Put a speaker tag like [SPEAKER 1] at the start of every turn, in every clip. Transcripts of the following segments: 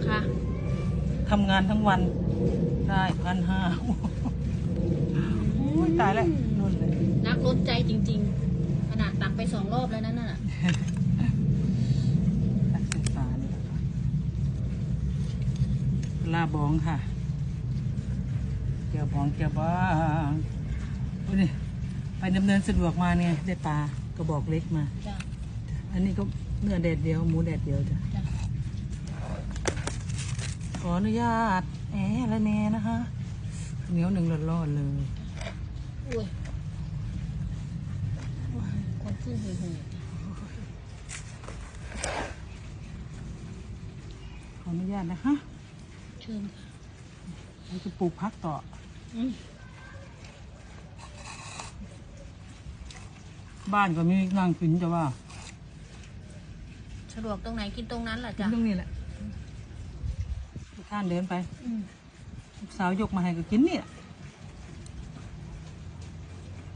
[SPEAKER 1] อคะ
[SPEAKER 2] ทำงานทั้งวันได้พันห้าตายแล้วนุ่นเลย
[SPEAKER 1] นักลดใจจริง ๆ ขนาดตักไปสองรอบแล้วนั่นน่ะ
[SPEAKER 2] ตักใส่ฝานี่แหละค่ะลาบองค่ะเกี่ยวบองเกี่ยวบองโอ้ยนี่ไปดำเนินสะดวกมาเนี่ยได้ปลากระบอกเล็กมา
[SPEAKER 1] จ้ะ
[SPEAKER 2] อันนี้ก็เนื้อแดดเดียว หมูแดดเดียวจ้ะ
[SPEAKER 1] จ้ะ
[SPEAKER 2] ขออนุญาตแอะละแน่นะคะเหนียวหนึ่งร้อนๆเลย
[SPEAKER 1] อุ้ยคนขึ้นหือหือ
[SPEAKER 2] ขออนุญาตนะคะ
[SPEAKER 1] เชิญค่ะ
[SPEAKER 2] เราจะปลูกพักต่อ
[SPEAKER 1] อืม
[SPEAKER 2] บ้านก็มีนั่งกินจะว่า
[SPEAKER 1] สะดวกตรงไหนกินตรงนั้นแหละ
[SPEAKER 2] กิน
[SPEAKER 1] จ้ะ
[SPEAKER 2] ตรงนี้แหละ ข้านเดินไป
[SPEAKER 1] อืม
[SPEAKER 2] ลูกสาวยกมาให้ก็กินนี่แหละ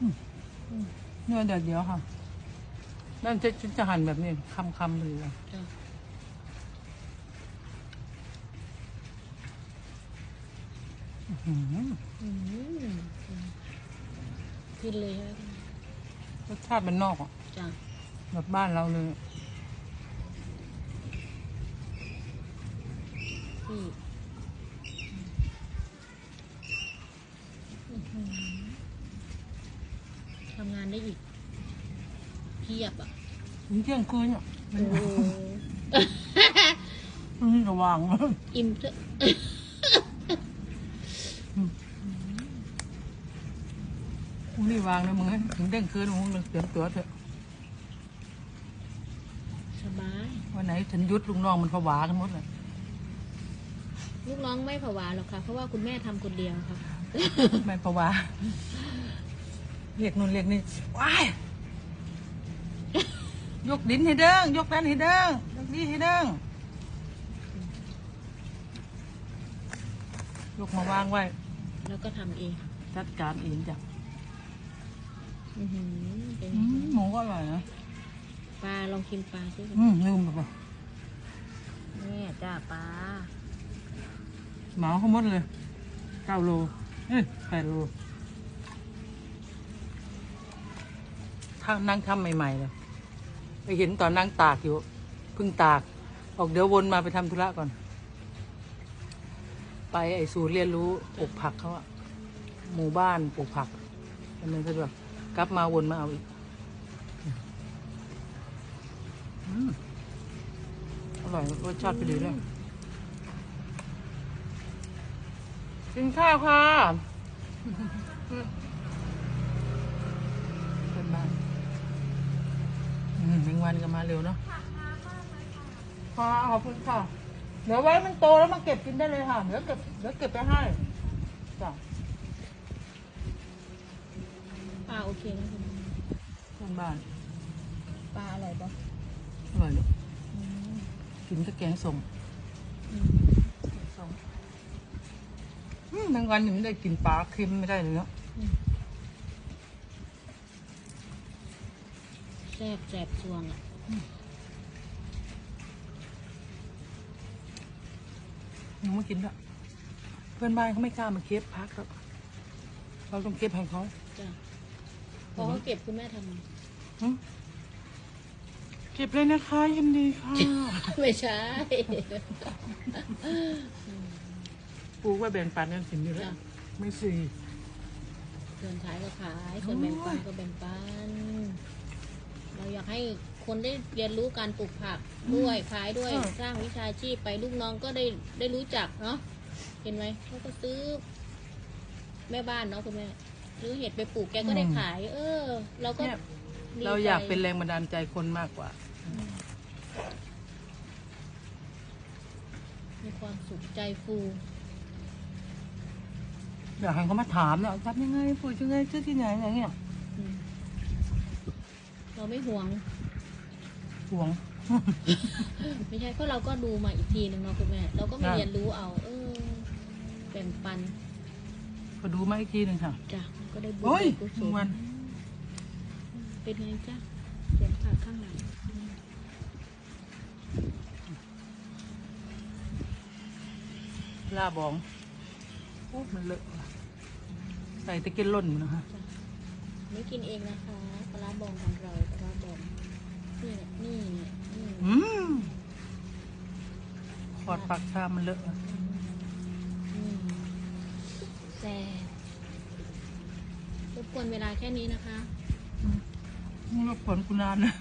[SPEAKER 2] อืม
[SPEAKER 1] อืม
[SPEAKER 2] เนื้อแดดเดียวค่ะนั่นจะจะจะหั่นแบบนี้คำๆเลยอะ
[SPEAKER 1] จ้ะ
[SPEAKER 2] อื้อหือ
[SPEAKER 1] อืมกินเลยใช่ไหม
[SPEAKER 2] รสชาติเป็นนอกอะ
[SPEAKER 1] จ้ะ
[SPEAKER 2] แบบบ้านเราเลย
[SPEAKER 1] พี่อื้อหือทำงาน ได้อีกเพียบอะ
[SPEAKER 2] ถึงเที่ยงคืนอะ
[SPEAKER 1] โอ้โห
[SPEAKER 2] มันนี่ระวัง
[SPEAKER 1] อิ่มเถอะ
[SPEAKER 2] มึงนี่วางนะมึงให้ถึงเที่ยงคืนมึงเตรียมตัวเถอะ
[SPEAKER 1] สบาย
[SPEAKER 2] วันไหนฉันหยุดลุงน้องมันผวากันหมดเลย
[SPEAKER 1] ลูกน้องไม่ผวาหรอกค่ะ เพราะว่าคุณแม่ทำคนเดียวค่ะ
[SPEAKER 2] ไม่ผวา เรียกนู่นเรียกนี่ว้ายยกดินให้เด้งยกนั้นให้เด้งยกนี่ให้เด้งยกมาวางไว้
[SPEAKER 1] แล้วก็ทำเอง
[SPEAKER 2] จัดการเองจ้ะ
[SPEAKER 1] อื้อหือเป็น
[SPEAKER 2] อืมหมูก็อร่อยนะ
[SPEAKER 1] ปลาลองชิมปลาสิ
[SPEAKER 2] อืมลืมไป
[SPEAKER 1] นี่จ้าปลา
[SPEAKER 2] เหมาเขาหมดเลยเก้าโลเอ้ยแปดโล ถ้านั่งทำใหม่ๆเลยไปเห็นตอนนั่งตากอยู่เพิ่งตาก ออกเดี๋ยววนมาไปทำธุระก่อน ไปไอ้ศูนย์เรียนรู้ปลูกผักเขาอะหมู่บ้านปลูกผักดำเนินสะดวกกลับมาวนมาเอาอีกอร่อยรสชาติไปดีด้วยกินข้าวค่ะเป็นบ้าน แมงวันก็มาเร็วเนาะค่ะขอบคุณค่ะ เดี๋ยวไว้มันโตแล้วมาเก็บกินได้เลยค่ะ เดี๋ยวเก็บเดี๋ยวเก็บไปให้จ้ะ
[SPEAKER 1] ปลาโอเคนะคุณ
[SPEAKER 2] เพื่อนบ้าน
[SPEAKER 1] ปลาอร่อยปะ
[SPEAKER 2] อร่อยเลยกินกับแกงส้ม
[SPEAKER 1] อืม
[SPEAKER 2] แกงส้มอืมแมงวันยังไม่ได้กินปลาเค็มไม่ได้เลยเนาะ
[SPEAKER 1] แซ่บแซ่บสวงอะ
[SPEAKER 2] หนูไม่กินละเพื่อนบ้านเขาไม่กล้ามาเก็บพักแล้วเราต้องเก็บให้เขา
[SPEAKER 1] จ้ะพอเขาเก็บคุณแม่ทำไง
[SPEAKER 2] หึเก็บเลยนะคะยินดีค่ะ
[SPEAKER 1] ไม่ใช่
[SPEAKER 2] ปลูกไว้แบ่งปันกันสินอยู่แล้
[SPEAKER 1] จ้ะ
[SPEAKER 2] วไม่สี่
[SPEAKER 1] ส่วนขายก็ขาย ส่วนแบ่งปันก็แบ่งปัน เราอยากให้คนได้เรียนรู้การปลูกผักด้วยขายด้วย สร้างวิชาชีพไปลูกน้องก็ได้ได้รู้จักเนาะเห็นไหมเขาก็ซื้อ แม่บ้านเนาะคุณแม่ซื้อเห็ดไปปลูกแกก็ได้ขาย เออ เราก็
[SPEAKER 2] เนี่ย
[SPEAKER 1] ดี
[SPEAKER 2] เราอยาก
[SPEAKER 1] ใจ
[SPEAKER 2] เป็นแรงบันดาลใจคนมากกว่า
[SPEAKER 1] มีความสุขใจฟู
[SPEAKER 2] อยากให้เขามาถามเนาะทำยังไงปลูกยังไงซื้อที่ไหนอะไรเงี้ย
[SPEAKER 1] อืม เราไม่ห่วง
[SPEAKER 2] ห่วง
[SPEAKER 1] ไม่ใช่เพราะเราก็ดูมาอีกทีหนึ่งเนาะคุณแม่ เราก็มา
[SPEAKER 2] ครับ
[SPEAKER 1] เรียนรู้เอา เออแบ่งปัน
[SPEAKER 2] ก็ดูมาอีกทีหนึ่งค่ะ
[SPEAKER 1] จ้ะก็ได้บุญ
[SPEAKER 2] โอ้ย
[SPEAKER 1] ได้กุศ
[SPEAKER 2] ทุ
[SPEAKER 1] ล
[SPEAKER 2] กวัน
[SPEAKER 1] เป็นไงจ้ะเสียงผักข้างหลัง
[SPEAKER 2] ลาบองโอ้มันเลอะว่ะใส่ตะเกียนล่นอยู่นะคะ
[SPEAKER 1] จ้ะไม่กินเองนะคะปลาร้าบองของเราปลาร้าบองนี่แหละนี่เนี่ยนี่
[SPEAKER 2] อืมข อดปากชามมันเลอะว่ะ
[SPEAKER 1] อืมแซ่บรบกวนเวลาแค่นี้นะคะ
[SPEAKER 2] นี่รบกวนคุณนานนะ